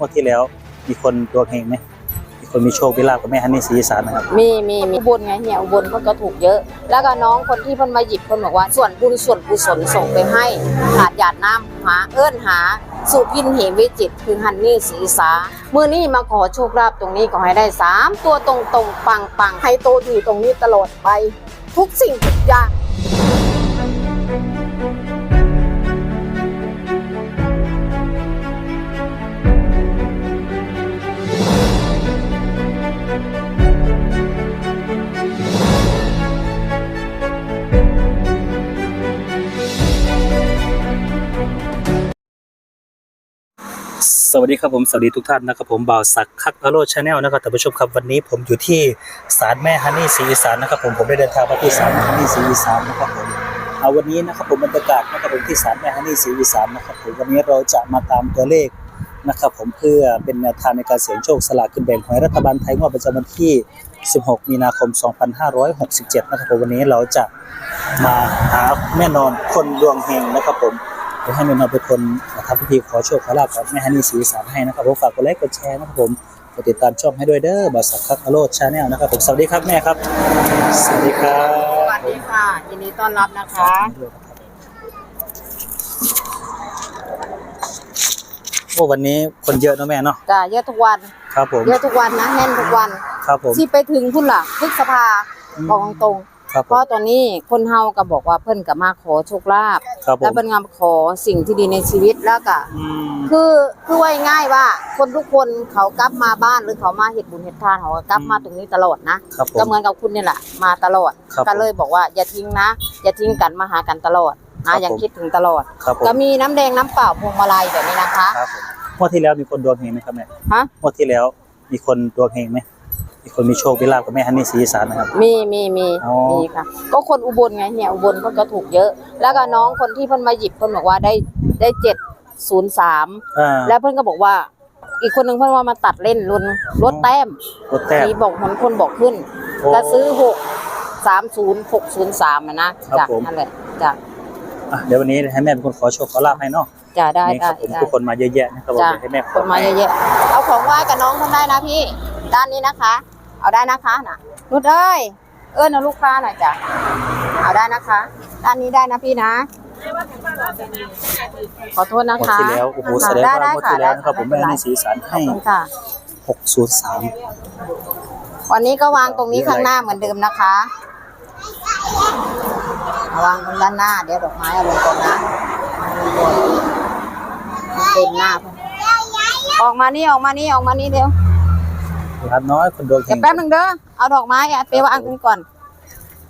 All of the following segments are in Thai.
งวดที่แล้ว มีคนดวงเฮงไหมมีคนมีโชคมีลาภกับแม่ฮันนี่ศรีสานนะครับ มีมีมีอุบลไงเฮียอุบลเพิ่นก็ถูกเยอะ แล้วก็น้องคนที่เพิ่นมาหยิบเพิ่นบอกว่าส่วนบุญส่วนกุศลส่งไปให้ขาดหยาดน้ำหาเอิ้นหา สุพินเหมวิจิตรคือฮันนี่ศรีสามื้อนี้มาขอโชคลาภตรงนี้ขอให้ได้สามตัวตรงตรงๆปังปังๆให้โตอยู่ตรงนี้ตลอดไป ทุกสิ่งทุกอย่าง สวัสดีครับผมสวัสดีทุกท่านนะครับผมบ่าวศักดิ์คักอโรชาแนลนะครับท่านผู้ชมครับวันนี้ผมอยู่ที่ศาลแม่ฮันนี่ศรีอีสานนะครับผมผมได้เดินทางมาที่ศาลแม่ฮันนี่ศรีอีสานนะครับผมเอาวันนี้นะครับผมบรรยากาศนะครับผมที่ศาลแม่ฮันนี่ศรีอีสานนะครับผมวันนี้เราจะมาตามตัวเลขนะครับผมเพื่อเป็นแนวทางในการเสี่ยงโชคสลากกินแบ่งของรัฐบาลไทยงวดประจำวันที่ 16 มีนาคม 2567 นะครับผมวันนี้เราจะมาหาแม่นอนคนดวงเฮงนะครับผม เดี๋ยวให้แม่นอนเป็นคนทำพิธีขอโชคขอลาภกับแม่ฮันนี่ศรีอีสานให้นะครับผมฝากกดไลค์กดแชร์นะครับผมกดติดตามช่องให้ด้วยเด้อบาสักคักอโรดชาแนลนะครับผมสวัสดีครับแม่ครับ สวัสดีครับสวัสดีค่ะยินดีต้อนรับนะคะโอ้วันนี้คนเยอะเนอะแม่เนาะจ้ะเยอะทุกวันครับผมเยอะทุกวันนะแน่นทุกวันครับผมที่ไปถึงพุ่นล่ะพฤษภาอืมบอกตรง ครับๆเพผมราะตอนนี้คนเฮาก็บอกว่าเพิ่นก็มาขอโชคลาภครับผแล้วมเพิ่นก็มาขอสิ่งที่ดีในชีวิตแล้วก็อืมคือคือว่าง่ายๆว่า คนทุกคนเขากลับมาบ้านหรือเขามาเฮ็ดบุญเฮ็ดทานเขาก็กลับมาตรงนี้ตลอดนะ ครับผมก็เหมือนกับคุณนี่แหละมาตลอด ครับก็เลยบอกว่าอย่าทิ้งนะ อย่าทิ้งกันมาหากันตลอดครันะบอย่าผม คิดถึงตลอด ครับผมก็มีน้ำแดงน้ำเปล่าพวงมาลัยแบบนี้นะคะ ครับผมงวดที่แล้วมีคนดวงเฮงไหมครับแม่ฮะ งวดที่แล้วมีคนดวงเฮงไหม มีคนมีโชคมีลาภกับแม่ฮันนี่ศรีอีสานนะครับ มีมีมีอ๋อ มีค่ะ ก็คนอุบลไงเฮียอุบลเพิ่นก็ถูกเยอะ แล้วก็น้องคนที่เพิ่นมาหยิบเพิ่นบอกว่าได้ได้เจ็ดศูนย์สามอ่าแล้วเพิ่นก็บอกว่า อีกคนหนึ่งเพิ่นว่ามาตัดเล่นรุนลดแต้มรถแต้ม มีบอกคนคนบอกขึ้นโอ้จะซื้อหกสามศูนย์หกศูนย์สามนะครับจ้ะผม นั่นแหละจ้ะอะเดี๋ยววันนี้ให้แม่เป็นคนขอโชคขอลาภให้เนาะจ้ะได้นี่คได้รับผมได้ ทุกคนมาเยอะแยะนะครับผมจ้ะเดี๋ยวให้แม่ขคอนมาเยอะๆเอาของไหว้กับน้องคนได้นะพี่ ด้านนี้นะคะ เอาได้นะคะน่ะนุดเอ้ยเอิ้นเอาลูกค้าหน่อยจ้ะเอาได้นะคะ ด้านนี้ได้นะพี่นะ ขอโทษนะงวดคะที่แล้วโอ้โหแสดงได้ว่างวดที่แล้วนะครับผมแม่ได้ให้สีสันขอให้บคุณค่ะ 603 วันนี้ก็วางตรงนี้ข้างหน้าเหมือนเดิมนะคะเอาวางตรงด้านหน้าเดี๋ยวดอกไม้เอาลงก่อนนะมันเต็มหน้าเพิ่นออกมานี่ออกมานี่ออกมานี่เดี๋ยว ครับน้อยคนดวงเฮเดี๋ยวงแป๊บหนึงเด้อ เอาดอกไม้อะไปวางกันก่อน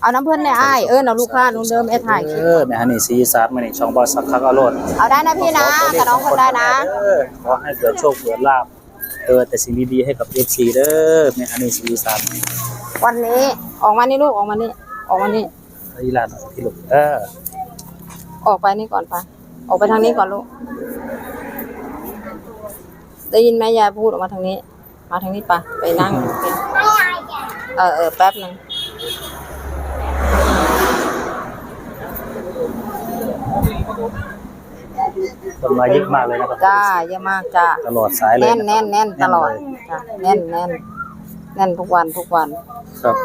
เอาน้ำเพิ่นในอ้ายเออเอาลูกค้านุ่งเดิมไอ้ถ่ายคลิปเออแม่ฮันนี่สีสันมานี่ช่องบอสสักคักอรรถเอาได้นะพี่นะกับน้องคนได้นะ เออขอให้เกิดโชคเกิดลาภเออแต่สิ่งดีๆให้กับ FC เด้อแม่ฮันนี่สีสันวันนี้ออกมานี่ลูกออกมานี่ออกมานี่ อีหลานหน่อยพี่ลูกเออออกไปนี่ก่อนไปออกไปทางนี้ก่อนลูก ได้ยินไหมยายพูดออกมาทางนี้ มาทางนี้ไปไปนั่งเป็นเออเออแป๊บหนึงคนมาเยอะมากเลยนะครับจ้าเยอะมากจ้าตลอดสายเลยแน่นนะครับแน่นแน่นตลอดเลยจ้าแน่นแน่นแน่นทุกวันทุกวันครับ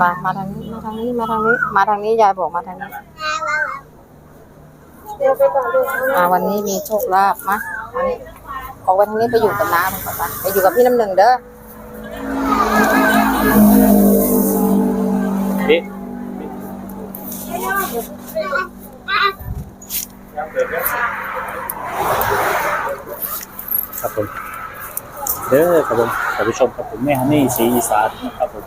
มามาทางนี้มาทางนี้มาทางนี้มาทางนี้ยายบอกมาทางนี้อ่าวันนี้มีโชคลาภมะอันนี้ ออกไปทางนี้ไปอยู่กับน้ามันก่อนไปไปอยู่กับพี่น้ำหนึ่งเด้อพี่ครับผมเด้อครับผมท่านผู้ชมครับผมแม่ฮันนี่สีอีสานนะครับผม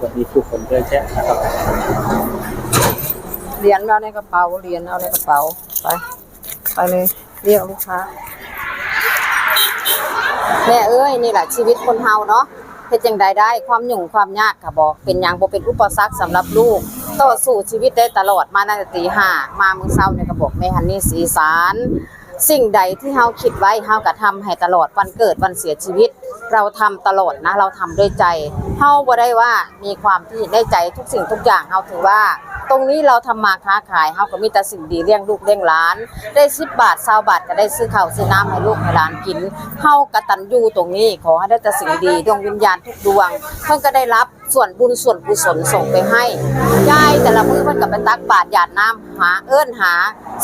วันนี้ผู้คนเยอะแยะนะครับเหรียญเอาในกระเป๋าเหรียญเอาในกระเป๋าไปไปเลยเรียกลูกค้า แม่เอ้ยนี่แหละชีวิตคนเฮาเนาะเฮ็ดจังใดได้ความหยุ่งความยากค่ะบอกเป็นหยังบ่เป็นอุปสรรคสำหรับลูกต่อสู้ชีวิตได้ตลอดมาตั้งแต่ตีห้ามามื้อเช้าเนี่ยก็บอกแม่ฮันนี่สีสารสิ่งใดที่เฮาคิดไว้เฮาก็ทำให้ตลอดวันเกิดวันเสียชีวิต เราทำตลอดนะ เราทำด้วยใจเฮาบ่ได้ว่ามีความที่ได้ใจทุกสิ่งทุกอย่างเฮาถือว่า ตรงนี้เราทำมาค้าขายเฮาก็มีแต่สิ่งดีเลี้ยงลูกเลี้ยงหลาน ได้10บาท20บาทก็ได้ซื้อข้าวซื้อน้ำให้ลูกให้หลานกินเฮากตัญญูตรงนี้ขอให้ได้แต่สิ่งดีดวงวิญญาณทุกดวงเพิ่นก็ได้รับส่วนบุญส่วนกุศลส่งไปให้ยายแต่ละมื้อเพิ่นก็ไปตักบาตรหยาดน้ำหาเอิ้นหา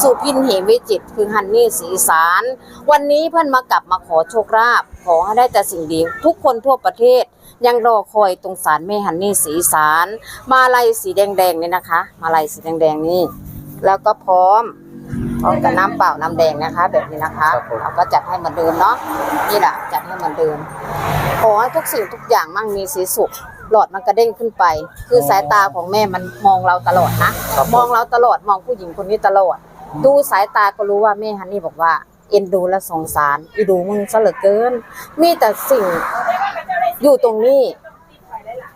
สู่พินเหมวิจิตคือฮันนี่สีสาร วันนี้เพื่อนมากลับมาขอโชคลาภขอให้ได้แต่สิ่งดีทุกคนทั่วประเทศ ยังรอคอยตรงสารแม่ฮันนี่สีสารมาลัยสีแดงๆนี่นะคะ มาลัยสีแดงๆนี่ แล้วก็พร้อมพร้อมกับน้ำเปล่าน้ำแดงนะคะ แบบนี้นะคะครับผมเราก็จัดให้เหมือนเดิมเนาะนี่แหละจัดให้เหมือนเดิมขอให้ทุกสิ่งทุกอย่างมั่งมีสีสุขหลอดมันกระเด้งขึ้นไป คือสายตาของแม่มันมองเราตลอดนะครับผมมองเราตลอดมองผู้หญิงคนนี้ตลอด ดูสายตาก็รู้ว่าแม่ฮันนี่บอกว่าเอ็นดูและสงสารอีดูมึงซะเหลือเกิน มีแต่สิ่ง อยู่ตรงนี้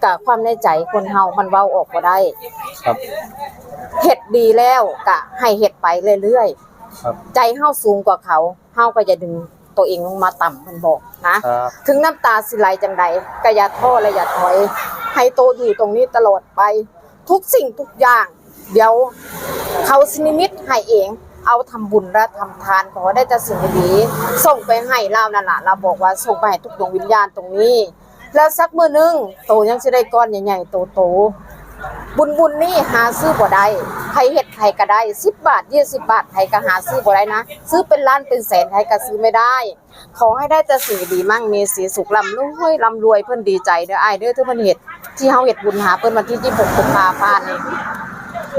กับความในใจคนเฮามันเว้าออกบ่ได้ครับเฮ็ดดีแล้วกะให้เฮ็ดไปเรื่อยครับ ๆ ใจเฮาสูงกว่าเขาเฮาก็จะดึงตัวเองลงมาต่ำมันบอกนะ ครับ ถึงน้ำตาสิไหลจังใดก็อย่าท้อและอย่าถอย ให้โตอยู่ตรงนี้ตลอดไป ทุกสิ่งทุกอย่าง เดี๋ยวเขาสินิมิตให้เอง เอาทำบุญและทำทานขอได้แต่สิ่งดีๆส่งไปให้เรานั่นล่ะเราบอกว่าส่งไปให้ทุกดวงวิญญาณตรงนี้ แล้วสักมือหนึงโตยังสิได้ก้อนใหญ่ๆโตๆบุญบุญนี่หาซื้อบ่ได้ใครเฮ็ดใครก็ได้10บาท20บาทใครก็หาซื้อบ่ได้นะ ซื้อเป็นล้านเป็นแสนใครก็ซื้อไม่ได้ ขอให้ได้แต่สิ่งดีมั่งมีสีสุขลำรวยลำรวยเพิ่อนดีใจเด้อไอ้เด้อที่เพิ่นเฮ็ดที่เฮาเฮ็ดบุญหาเพิ่อนวันที่26กุมภาพันธ์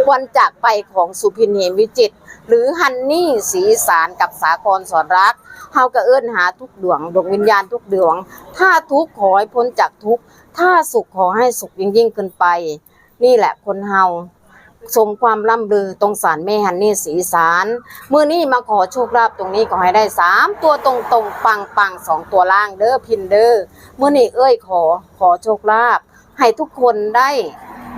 วันจากไปของสุพินเหมวิจิต หรือฮันนี่สีสารกับสากรสอนรักเฮาก็เอิ้นหาทุกดวงดวงวิญญาณทุกดวง ถ้าทุกขอให้พ้นจากทุกถ้าสุขขอให้สุขยิ่งยิ่งขึ้นไป นี่แหละคนเฮาสมความร่ำลือตรงสารแม่ฮันนี่สีสารมื่อนี้มาขอโชคลาภตรงนี้ขอให้ได้สามตัวตรงตรงปังปังสองตัวล่างเด้อพินเด้อมื่อนี้เอ้ยขอขอโชคลาภให้ทุกคนได้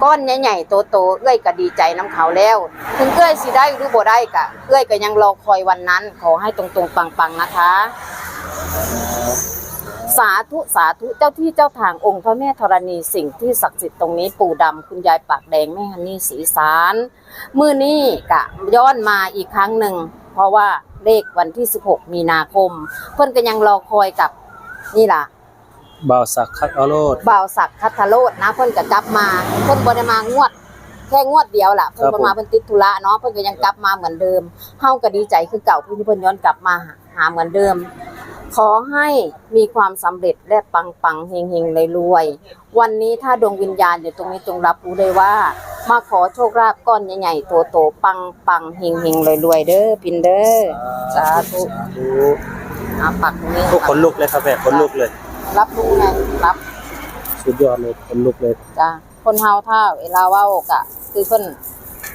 ก้อนใหญ่ๆโตๆเอ้ยก็ดีใจน้ำเขาแล้วถึงเอ้ยสิได้หรือบ่ได้กะเอ้ยก็ยังรอคอยวันนั้น ขอให้ตรงๆปังๆนะคะ สาธุสาธุเจ้าที่เจ้าทางองค์พระแม่ธรณีสิ่งที่ศักดิ์สิทธิ์ตรงนี้ปู่ดำคุณยายปากแดงแม่ฮันนี่สีสารมือนี้กะย้อนมาอีกครั้งหนึ่งเพราะว่าเลขวันที่ 16 มีนาคม เพิ่อนก็ยังรอคอยกับนี่ล่ะ บ่าวสักคักเอาโลด บ่าวศักดิ์คัทธโรดนะ เพิ่นก็กลับมาเพิ่นบ่ได้มางวด แค่งวดเดียวล่ะเพิ่นครับบ่ผม มาเพิ่นติดธุระเนาะเพิ่นก็ยังกลับมาเหมือนเดิมเฮาก็ดีใจคือเก่าเพิ่นที่เพิ่นย้อนกลับมาหาเหมือนเดิม ขอให้มีความสำเร็จและปังปังๆเฮงเฮงๆรวยๆวันนี้ถ้าดวงวิญญาณอยู่ตรงนี้จงรับรู้เลยว่า มาขอโชคลาภก้อนใหญ่ๆโตๆปังปังๆเฮงเฮงๆรวยๆเด้อพินเด้อ สาธุ สาธุเอาปักตรงนี้ทุกคนลุกเลยครับแม่คนลุกเลย รับรู้ไงรับสุดยอดเลยคนลุกเลยจ้ะคนเฮาถ้าเวลาเว้ากะ คือเพิ่น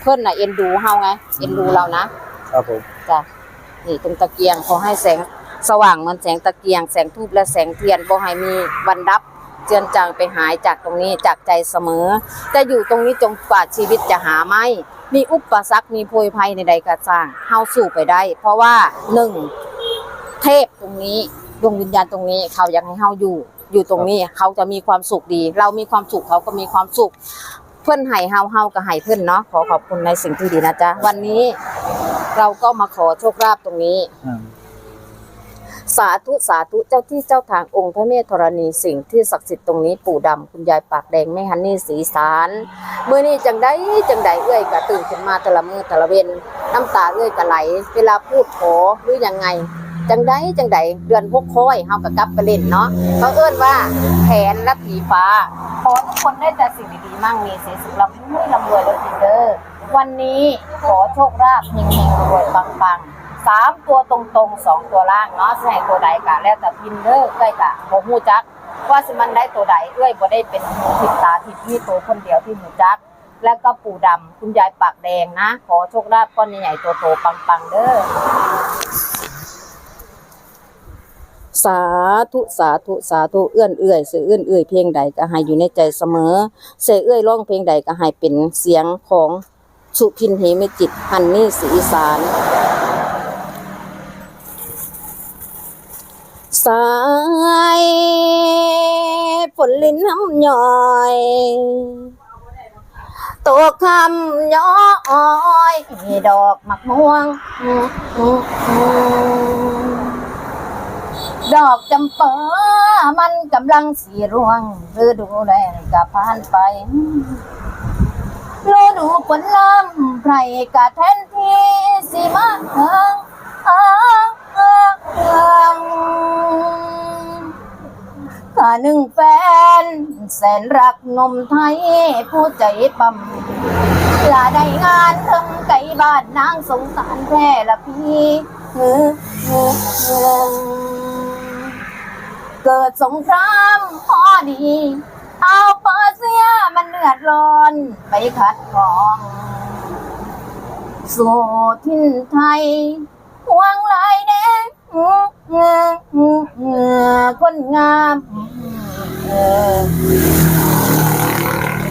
เพิ่นน่ะเอ็นดูเฮาไง เอ็นดูเรานะครับผมจ้ะนี่ตรงตะเกียงขอให้แสงสว่างเหมือนแสงตะเกียง แสงทูบและแสงเทียนบ่ให้มีวันดับเจือนจางไปหายจากตรงนี้จากใจเสมอ จะอยู่ตรงนี้จงกว่าชีวิตจะหาไม่ มีอุปสรรคมีโพยภัยในใดก็สร้างเฮาสู้ไปได้ เพราะว่าหนึ่งเทพตรงนี้ ดวงวิญญาณตรงนี้เขาอยากให้เฮาอยู่ อยู่ตรงนี้เขาจะมีความสุขดี เรามีความสุขเขาก็มีความสุข เพื่อนให้เฮาเฮาก็ให้เพื่อนเนาะขอขอบคุณในสิ่งที่ดีนะจ๊ะวันนี้เราก็มาขอโชคลาภตรงนี้อืมสาธุสาธุเจ้าที่เจ้าทางองค์พระเมธรณีสิ่งที่ศักดิ์สิทธิ์ตรงนี้ปู่ดำคุณยายปากแดงแม่ฮันนี่สีสารเมื่อนี้จังได้จังได้เอื้อยก็ตื่นขึ้นมาแต่ละมือแต่ละเวนน้ำตาเอื้อยก็ไหล เวลาพูดขอหรือยังไง จังได้จังได้เดือนพกค้อยเฮาก็กลับไปเล่นเนาะเขาเอื้นว่าแผนและผีฟ้าขอทุกคนได้แต่สิ่งดีๆมั่งมีเสีสุขลำรวยลำรวยแล้วจินเดอร์วันนี้ขอโชคลาภเฮงๆรวยปังๆสามตัวตรงๆสองตัวล่างเนาะให้ตัวใดกะแล้วแต่พินเด้อเอ้กะบ่ฮู้จัก ว่าสิมันได้ตัวใดเอ้ยบ่ได้เป็นทิพตาทิพมีตัวคนเดียวที่ฮู้จัก แล้วก็ปู่ดำคุณยายปากแดงนะ ขอโชคลาภก้อนใหญ่ๆตัวโตปังๆเด้อ สาธุสาธุสาธุเอื้อนเอื้อยเสือเอื้อนเอื้อยเพลงใดก็ให้อยู่ในใจเสมอ เสือเอื้อยร้องเพลงใดก็ให้เป็นเสียงของสุพินเหมจิตฮันนี่ศรีสานสายฝนลิ้นน้ำย่อยตกคำย้อยดอกมักม่วง ดอกจำปามันกำลังสีร่วงฤดูแรงกับผ่านไปฤดูฝนลำไพรกะแทนที่สิมาเอิงเอิงเอิงเอิงข้าหนึ่งแฟน แสนรักนมไทย ผู้ใจปั๊มลาได้งานทำไก่บ้านนางสงสารแพร่ละพี่เออเออ เกิดสงครามพอดี เอาเปอร์เซียมันเลือดร้อนไปขัดของสู่ทินไทยห่วงหลายเด้เนื้อคนงามเออ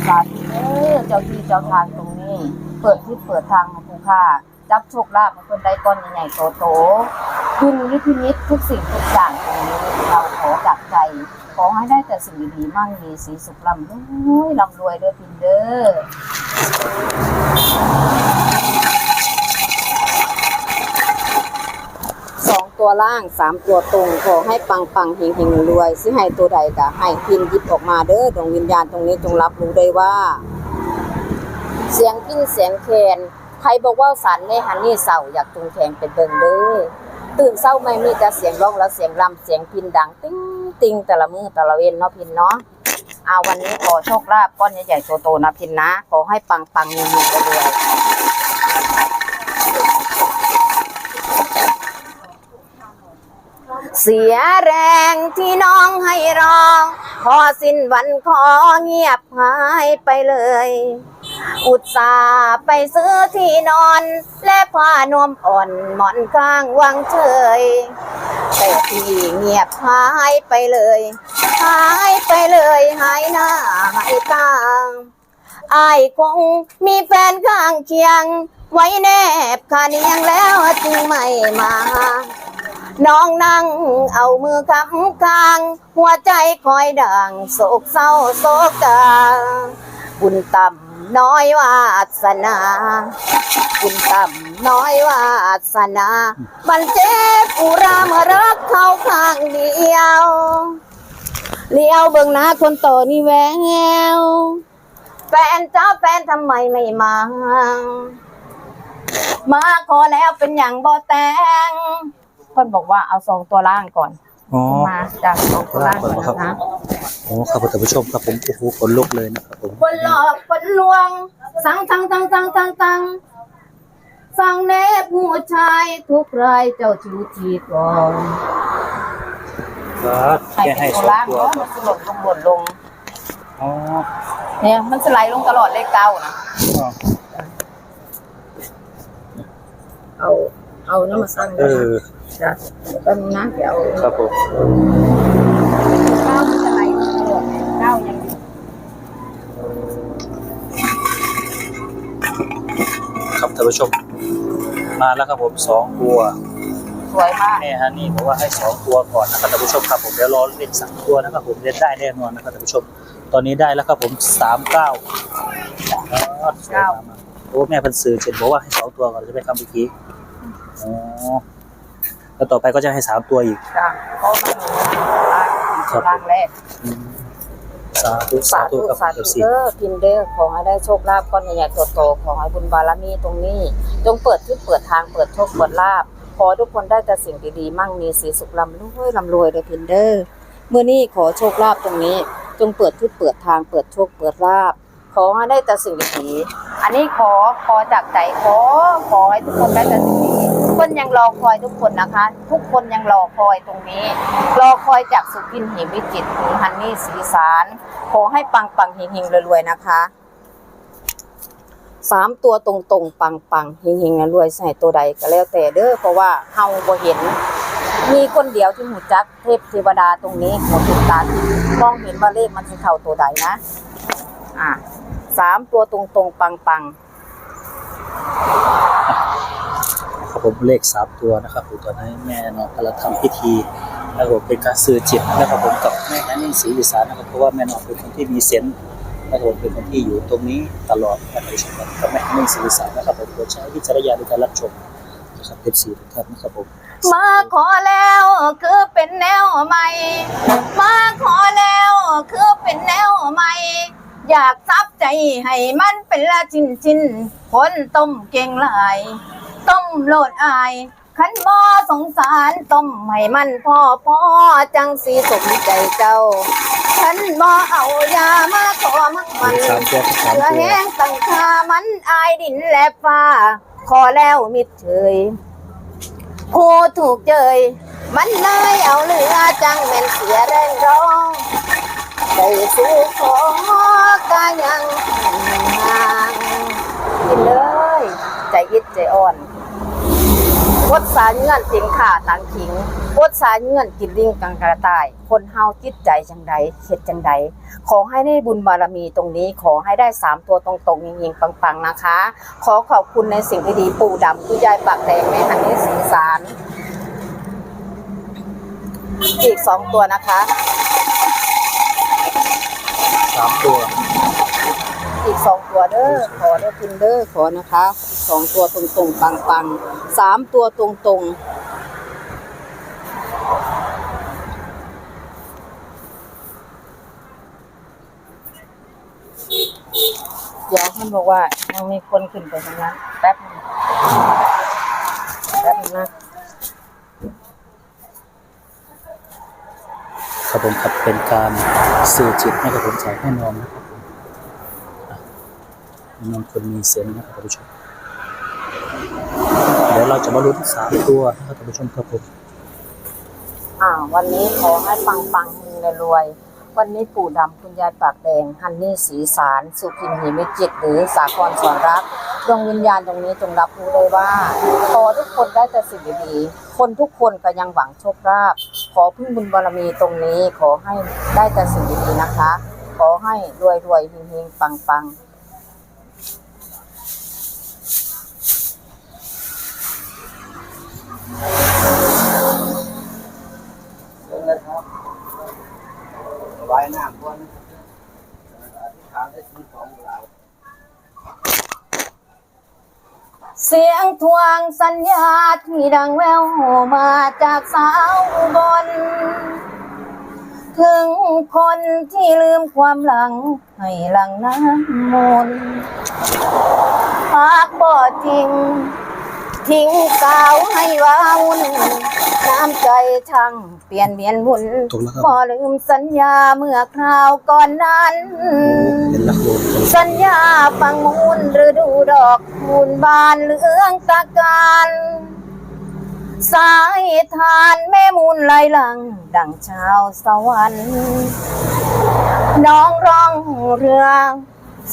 สาธุเด้เจ้าที่เจ้าทางตรงนี้ เปิดที่เปิดทางของผู้ค่า จับโชคลาภให้คนได้ก้อนใหญ่ๆโตๆคุณนิพินิจทุกสิ่งทุกอย่างตรงนี้เราขอจากใจ ขอให้ได้แต่สิ่งดีๆมั่งมีสีสุขลำรวยลำรวยเด้อพินเด้อสองตัวล่างสามตัวตรง ขอให้ปังปังๆเฮงเฮงๆรวยสิให้ตัวใดก็ให้พินหยิบออกมาเด้อดวงวิญญาณตรงนี้จงรับรู้ได้ว่า เสียงพินเสียงแคน รบอกว่าสันในฮันนี่เศร้าอยากจุงแขงเป็นเบิงเด้อตื่นเศร้าไม่มีแต่เสียงร้องแล้วเสียงรำเสียงพินดังติ้งติ้งแต่ละมือแต่ละเวนเนาะพินเนาะเอาวันนี้ขอโชคลาภก้อนใหญ่ๆโตๆนะพินนะขอให้ปังปังๆเงินๆรวยเสียแรงที่น้องให้รอพอสิ้นวันขอเงียบหายไปเลย อุตส่าห์ไปซื้อที่นอน และผ้านวมอ่อนหมอนข้างวางเฉยแต่ที่เงียบหายไปเลย หายไปเลยหายหน้าหายตาอายคงมีแฟนข้างเคียง ไว้แนบคาเนียงแล้วจึงไม่มา น้องนั่งเอามือคำกลาง หัวใจคอยดังโศกเศร้าโศกาบุญต่ำ น้อยวาสนาบุญต่ำน้อยวาสนามันเจ็บอุราเมื่อรักเขาข้างเดียวเลี้ยวเบิ่งหน้าคนโตนี่แววแฟนเจ้าแฟนทำไมไม่มา มาขอแล้วเป็นอย่างบ่แตงคนบอกว่าเอาสองตัวล่างก่อน อ๋อมาจากสองตัวล่างก่อนนะคะโอ้ครับผมท่านผู้ชมครับผมโอ้โหขนลุกเลยนะครับผมคนหลอกคนลวง สั่งตังตังตังตังตังสั่งแนบผู้ชายทุกรายเจ้าชู้ทีก่อนครับแกให้เป็นสตัวองล่างตัวเนาะมันสลดลงหล่นลง อ๋อเนี่ยมันสไลด์ลงตลอดเลขเก้านะอ๋อเอา เอาน้ำมาสั่งเออจ้ะแป๊บนึงนะเดี๋ยวเอาครับผมเก้ามันสไลด์ลงตลอดเก้ายังอยู่ครับท่านผู้ชม มาแล้วครับผมสองตัวสวยมากแม่ฮันนี่บอกว่าให้สองตัวก่อนนะครับท่านผู้ชมครับผมเดี๋ยวรอเล่นสามตัวนะครับผมเล่นได้แน่นอนนะครับท่านผู้ชม ตอนนี้ได้แล้วครับผมสามเก้าโอ้แม่เพันสื่อเจ็ดบอกว่าให้สองตัวก่อนจะไปทำเมื่อกี้ อ๋อแล้วต่อไปก็จะให้สามตัวอีกจ้ะเพราะมันล่างครับล่างแรกอืมสาธุสาสาธุธุครับสาเอธุฟซีเด้อพินเด้อขอให้ได้โชคลาภก้อนใหญ่ๆโตๆขอให้บุญบารมีตรงนี้ จงเปิดที่เปิดทางเปิดโชคเปิดลาภขอทุกคนได้แต่สิ่งดีๆ มั่งมีสีสุขลำรวยลำรวยเด้อพินเด้อเมื่อนี้ขอโชคลาภตรงนี้ จงเปิดที่เปิดทางเปิดโชคเปิดลาภ ขอให้ได้แต่สิ่งดีๆอันนี้ขอขอจากใจขอขอให้ทุกคนได้แต่สิ่งดีคนยังรอคอยทุกคนนะคะ ทุกคนยังรอคอยตรงนี้ รอคอยจากสุพินเหมวิจิตรถึงฮันนี่สีสารขอให้ปังปังๆเฮงรวยๆนะคะสามตัวตรงๆ ปังปังๆเฮงรวยใส่ตัวใดก็แล้วแต่เด้อเพราะว่าเฮาบ่เห็น มีคนเดียวที่หูจักเทพเทวดาตรงนี้หัวติดตาทิพย์มองเห็นว่าเลขมันสิเข้าตัวใดนะ อะ สามตัวตรงๆปังๆครับผมเลขสามตัวนะครับผมตอนนี้แม่เนาะกำลังทำพิธีนะครับผมเป็นการสื่อจิตนะครับผมกับแม่ฮันนี่ศรีอีสานนะครับเพราะว่าแม่นองเป็นคนที่มีเซนส์นะครับผมเป็นคนที่อยู่ตรงนี้ตลอดนะครับท่านผู้ชมครับกับแม่ฮันนี่ศรีอีสานนะครับผมโปรดใช้วิจารณญาณในการรับชมนะครับเอฟซีทุกท่านนะครับผมมาขอแล้วคือเป็นแนวใหม่ มาขอแล้วคือเป็นแนวใหม่ อยากซับใจให้มันเป็นละจินจินคนต้มเก่งหลาย ต้มโลดอายขันบ่สงสารต้มให้มันพ่อพ่อจังสีสมใจเจ้าขันบ่เอายามาขอมักมันสามตัวสามเพื่อตัวแห้งตั้งค่ามันอายดินและฟ้า ขอแล้วมิดเฉยผู้ถูกเจย มันเลยเอาเรือจังแม่นเสียแรงร้อง ใจสู้ขอกายังห่างกินเลย ใจยิดใจอ่อนวดสาเงื่อนสิงขาตังขิงวดสาเงื่อนกินลิงกังกระต่าย คนเฮาจิตใจจังใดเฮ็ดจังใด ขอให้ได้บุญบารมีตรงนี้ ขอให้ได้สามตัวตรงๆยิงๆปังๆนะคะ ขอขอบคุณในสิ่งที่ดีปู่ดำคุณยายปากแดงแม่หันนี้สีสารอีกสองตัวนะคะ สามตัว อีกสองตัวเด้อขอเด้อคุณเด้อขอนะคะอีกสองตัวตรงๆปังๆสามตัวตรงๆเดี๋ยวท่านบอกว่ายังมีคนขึ้นไปทางนั้นแป๊บนึงแป๊บนึงนะ ครับผมครับเป็นการสื่อจิตนะครับผมจากแม่นองนะครับผมอะแม่นองคนมีเซนนะครับท่านผู้ชมเดี๋ยวเราจะมาลุ้นสามตัวนะครับท่านผู้ชมครับผมอ่า วันนี้ขอให้ปังปังๆรวย วันนี้ปู่ดำคุณยายปากแดงฮันนี่สีสาร สุพินหิมิจิตหรือสากรสอนรักดวงวิญญาณตรงนี้จงรับรู้เลยว่าขอทุกคนได้แต่สิ่งดีๆ คนทุกคนก็ยังหวังโชคลาภขอพึ่งบุญบารมีตรงนี้ขอให้ได้แต่สิ่งดีๆนะคะ ขอให้รวยรวยเฮงๆปังๆไว้หน้าก่อนอธิษฐานได้ซื้อของเราเสียงทวงสัญญาที่ดังแวว มาจากสาวอุบน ถึงคนที่ลืมความหลัง ให้หลังน้ำมนต์หากบ่จริง ทิ้งสาวให้ว้าวุ่นน้ำใจช่างเปลี่ยนเปลี่ยนหมุนถูกแล้วครับ บ่ลืมสัญญาเมื่อคราวก่อนนั้น เห็นแล้วครับผมสัญญาฟังมูลฤดูดอกมูลบานเหลืองตะการ สายทานแม่มูลไหลหลัง ดังชาวสวรรค์น้องร้องเรือ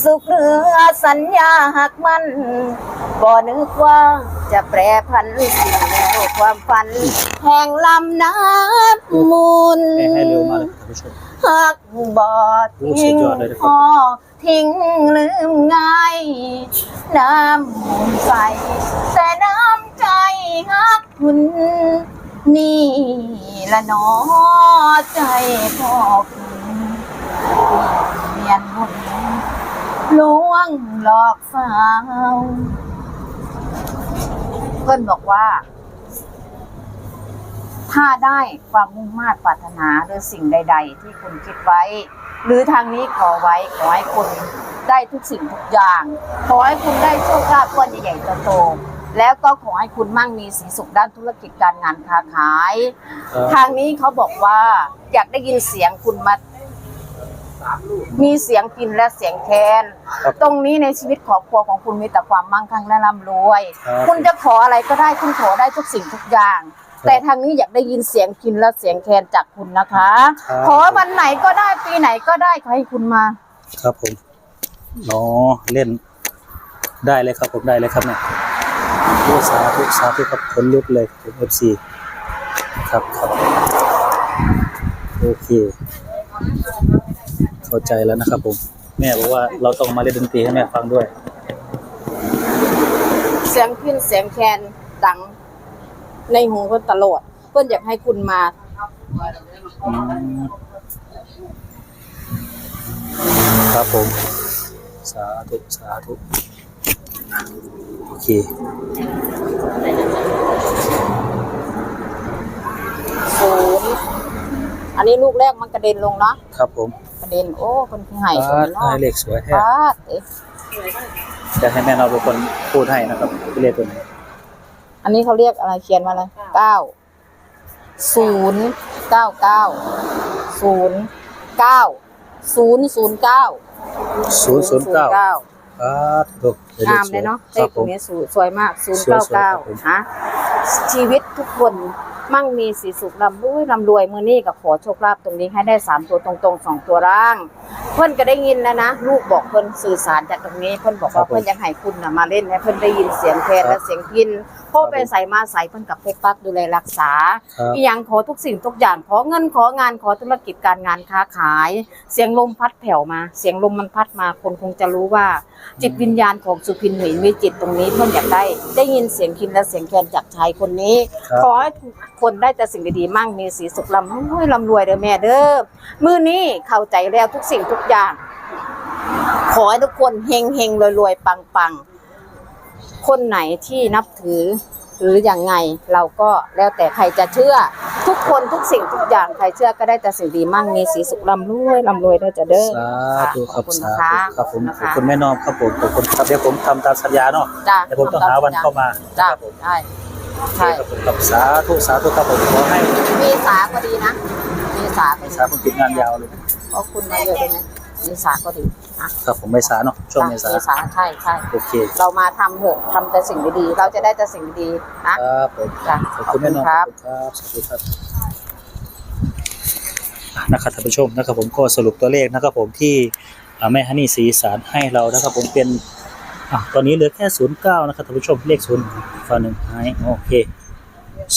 สุขเรือสัญญาหักมันบ่นึกว่าจะแปรพันสิ่งแล้วความฝัน แห่งลำน้ำมูลให้ให้เร็วมากเลยครับท่านผู้ชม หักบอดโอ้สุทิ้ดงยอดเลยนะครับพ่อ ทิ้งลืมง่าย น้ำมูลใสแต่น้ำใจหักคุณ นี่ละนอใจพ่อคุณเมียนบุญลวงหลอกสาวเพิ่อนบอกว่า ถ้าได้ความมุ่งมา่ปรารถนาหรือสิ่งใด ๆ ที่คุณคิดไว้ หรือทางนี้ขอไว้ขอให้คุณได้ทุกสิ่งทุกอย่าง ขอให้คุณได้โชคลาภก้อนใหญ่ๆโตๆแล้วก็ขอให้คุณมั่งมีสีสุขด้านธุรกิจการงานค้าขายครับทางนี้เขาบอกว่าอยากได้ยินเสียงคุณมามีเสียงกินและเสียงแคนครับตรงนี้ในชีวิตครอบครัวของคุณมีแต่ความมั่งคั่งและร่ำรวยครับคุณจะขออะไรก็ได้คุณขอได้ทุกสิ่งทุกอย่าง แต่ทางนี้อยากได้ยินเสียงกินและเสียงแคนจากคุณนะคะ ครับ ขอวันไหนก็ได้ปีไหนก็ได้ขอให้คุณมา ครับผมอ๋อเล่นได้เลยครับผมได้เลยครับเนี่ยโอ้สาธุสาธุครับคนลุกเลยผมเอฟซีครับครับโอเค เข้าใจแล้วนะครับผม แม่บอกว่าเราต้องมาเล่นดนตรีให้แม่ฟังด้วย เสียงขึ้นเสียงแคนดัง ในหูเพื่อนตลอด เพื่อนอยากให้คุณมา อืมครับผม สาธุ สาธุ โอเค ศูนย์อันนี้ลูกแรกมันกระเด็นลงเนาะครับผมกระเด็นโอ้คนคือไห่คนอ่านี้เนาะให้เลขสวยแท้ปาดเอ๊ะจะให้แม่เราเป็นคนพูดให้นะครับเลขตัวไหน อันนี้เขาเรียกอะไรเขียนมาเลยเก้าศูนย์เก้าเก้าศูนย์เก้าศูนย์ศูนย์เก้าศูนย์ศูนย์เก้าครับถูกงามเลยเนาะคเลรัขบตผรงมนี้สวยสวยมากศูนย์สวยเก้าๆครัเก้าบผมฮะชีวิตทุกคนมั่งมีสีสุขลำรวยลำรวยมือนี่กับขอโชคลาภตรงนี้ให้ได้สามตัวตรงๆสองตัวร่าง เพื่อนก็ได้ยินแล้วนะ ลูกบอกเพื่อนสื่อสารจากตรงนี้เพื่อนบอกว่าเพื่อนยังให้คุณนะมาเล่นให้เพื่อนได้ยินเสียงเพลงและเสียงพินพ่อไปใส่มาใส่เพื่อนกับเพกปักดูแลรักษาครับอีหยังขอทุกสิ่งทุกอย่างขอเงินของานขอธุรกิจการงานค้าขาย เสียงลมพัดแผ่วมา เสียงลมมันพัดมาคนคงจะรู้ว่า จิตวิญญาณของสุพินหนุยมีจิตตรงนี้เพื่อนอยากได้ได้ยินเสียงคินและเสียงแคนจากชายคนนี้ ครับ ขอให้ทุกคนได้แต่สิ่งดีๆมั่งมีสีสุขลำรวยลำรวยเด้อแม่เด้อมื้อนี้เข้าใจแล้วทุกสิ่งทุกอย่าง ขอให้ทุกคนเฮงเฮงรวยรวยปังปังคนไหนที่นับถือ หรืออย่างไงเราก็แล้วแต่ใครจะเชื่อ ทุกคนทุกสิ่งทุกอย่างใครเชื่อก็ได้แต่สิ่งดีมั่งมีสีสุขลำรวยลำรวยเด้อจะเด้อสาธุคขรัอบบคุณสานะคะธุครับผมนะขอบคะคุณแม่นอมครับผมขอบคุณครับเดี๋ยวผมทำตามสัญญาเนาะจ้ะเดี๋ยวผมต้องหาวันเข้ามาจ้ะครับผมใช่ใช่ครับผมครับสาธุสาธุครับผมขอให้มีสาก็ดีนะมีสาก็ไม่ดีสาผมติดงานยาวเลย เพราะคุณมาเยอะด้วยนะมีสาก็ดี นะครับผมไม่สาเนาะช่วงเมษามีสาใช่ใช่โอเคเรามาทำเถอะทำแต่สิ่งดีๆเราจะได้แต่สิ่งดีๆนะ ครับผมจ้ะขอบคุณแม่นอมครับขอบคุณครับสาธุครับอะนะครับท่านผู้ชมนะครับผมก็สรุปตัวเลขนะครับผมที่อ่าแม่ฮันนี่สีสารให้เรานะครับผมเป็นอะตอนนี้เหลือแค่ศูนย์เก้านะครับท่านผู้ชมเลขศูนย์ฝั่งหนึ่งหายโอเค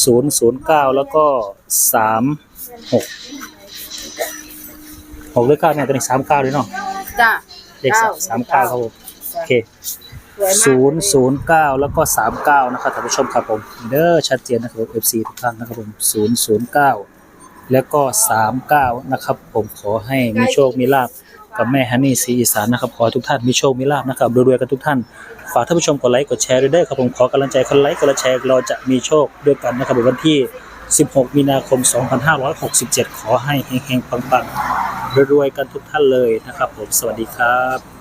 ศูนย์ศูนย์เก้าแล้วก็สามหกหกหรือเก้าเนี่ยตัวนี้สามเก้าเลยเนาะ จ้ะ เลขสามสามเก้าครับผมโอเคสวยมากศูนย์ศูนย์เก้าแล้วก็สามเก้านะครับท่านผู้ชมครับผมเด้อชัดเจนนะครับผม FC ทุกท่านนะครับผมศูนย์ศูนย์เก้าแล้วก็สามเก้านะครับผมขอให้มีโชคมีลาภกับแม่ฮันนี่สีอีสานนะครับขอให้ทุกท่านมีโชคมีลาภนะครับรวยๆกันทุกท่านฝากท่านผู้ชมกดไลค์กดแชร์ด้วยเด้อครับผมขอกำลังใจคนไลค์คนละแชร์เราจะมีโชคด้วยกันนะครับในวันที่ 16 มีนาคม 2567 ขอให้เฮงๆ ปังๆ รวยๆ กันทุกท่านเลยนะครับผม สวัสดีครับ